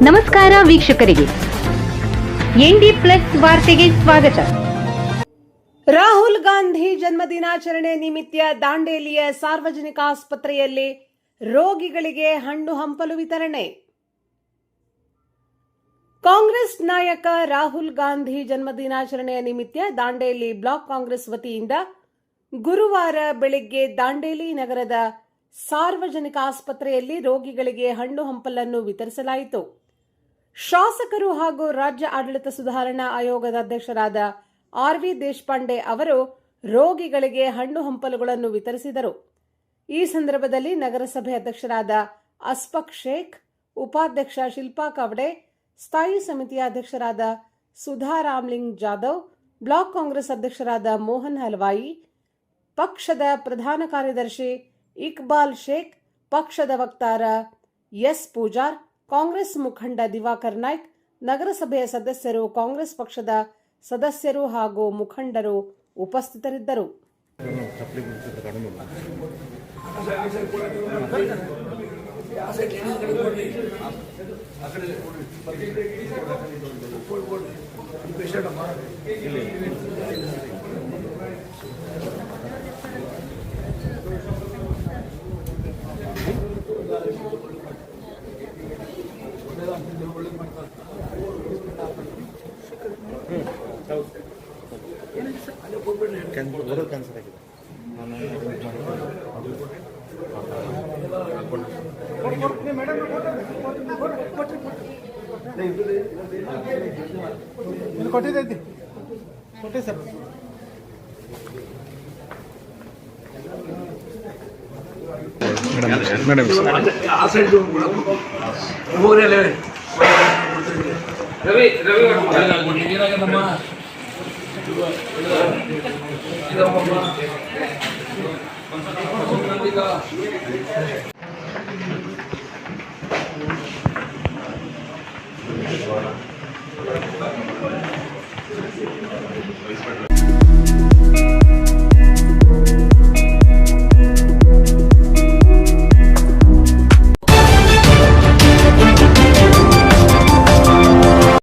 ನಮಸ್ಕಾರ ವೀಕ್ಷಕರಿಗೆ. ND plus ವಾರ್ತೆಗೆ ಸ್ವಾಗತ. ರಾಹುಲ್ ಗಾಂಧಿ ಜನ್ಮದಿನಾಚರಣೆ ನಿಮಿತ್ತ ದಾಂಡೇಲಿಯ ಸಾರ್ವಜನಿಕ ಆಸ್ಪತ್ರೆಯಲ್ಲಿ ರೋಗಿಗಳಿಗೆ ಹಣ್ಣು ಹಂಪಲು ವಿತರಣೆ. ಕಾಂಗ್ರೆಸ್ ನಾಯಕ ರಾಹುಲ್ ಗಾಂಧಿ ಜನ್ಮದಿನಾಚರಣೆಯ ನಿಮಿತ್ತ ದಾಂಡೇಲಿ ಬ್ಲಾಕ್ ಕಾಂಗ್ರೆಸ್ ವತಿಯಿಂದ ಗುರುವಾರ ಬೆಳಿಗ್ಗೆ ದಾಂಡೇಲಿ ನಗರದ ಸಾರ್ವಜನಿಕ ಆಸ್ಪತ್ರೆಯಲ್ಲಿ ರೋಗಿಗಳಿಗೆ ಹಣ್ಣು ಹಂಪಲನ್ನು ವಿತರಿಸಲಾಯಿತು. ಶಾಸಕರು ಹಾಗೂ ರಾಜ್ಯ ಆಡಳಿತ ಸುಧಾರಣಾ ಆಯೋಗದ ಅಧ್ಯಕ್ಷರಾದ ಆರ್ ವಿ ದೇಶಪಾಂಡೆ ಅವರು ರೋಗಿಗಳಿಗೆ ಹಣ್ಣು ಹಂಪಲುಗಳನ್ನು ವಿತರಿಸಿದರು. ಈ ಸಂದರ್ಭದಲ್ಲಿ ನಗರಸಭೆ ಅಧ್ಯಕ್ಷರಾದ ಅಸ್ಪಕ್ ಶೇಖ್, ಉಪಾಧ್ಯಕ್ಷ ಶಿಲ್ಪಾ ಕವಡೆ, ಸ್ಥಾಯಿ ಸಮಿತಿಯ ಅಧ್ಯಕ್ಷರಾದ ಸುಧಾ ರಾಮ್ಲಿಂಗ್ ಜಾಧವ್, ಬ್ಲಾಕ್ ಕಾಂಗ್ರೆಸ್ ಅಧ್ಯಕ್ಷರಾದ ಮೋಹನ್ ಹಲ್ವಾಯಿ, ಪಕ್ಷದ ಪ್ರಧಾನ ಕಾರ್ಯದರ್ಶಿ ಇಕ್ಬಾಲ್ ಶೇಖ್, ಪಕ್ಷದ ವಕ್ತಾರ ಎಸ್ ಪೂಜಾರ್ ಕಾಂಗ್ರೆಸ್ ಮುಖಂಡ ದಿವಾಕರ್ ನಾಯ್ಕ್ ನಗರಸಭೆಯ ಸದಸ್ಯರು ಕಾಂಗ್ರೆಸ್ ಪಕ್ಷದ ಸದಸ್ಯರು ಹಾಗೂ ಮುಖಂಡರು ಉಪಸ್ಥಿತರಿದ್ದರು. ಕ್ಯಾನ್ಸಲ್ ಬರೋದು ಕ್ಯಾನ್ಸಲ್ ಆಗಿದೆ ನಾನು ಕೊಟ್ಟಿದ್ದೈತಿ ಕೊಟ್ಟಿ ಸರ್ ಮೇಡಮ್ ರವಿ ರವಿ ಇದಮ್ಮ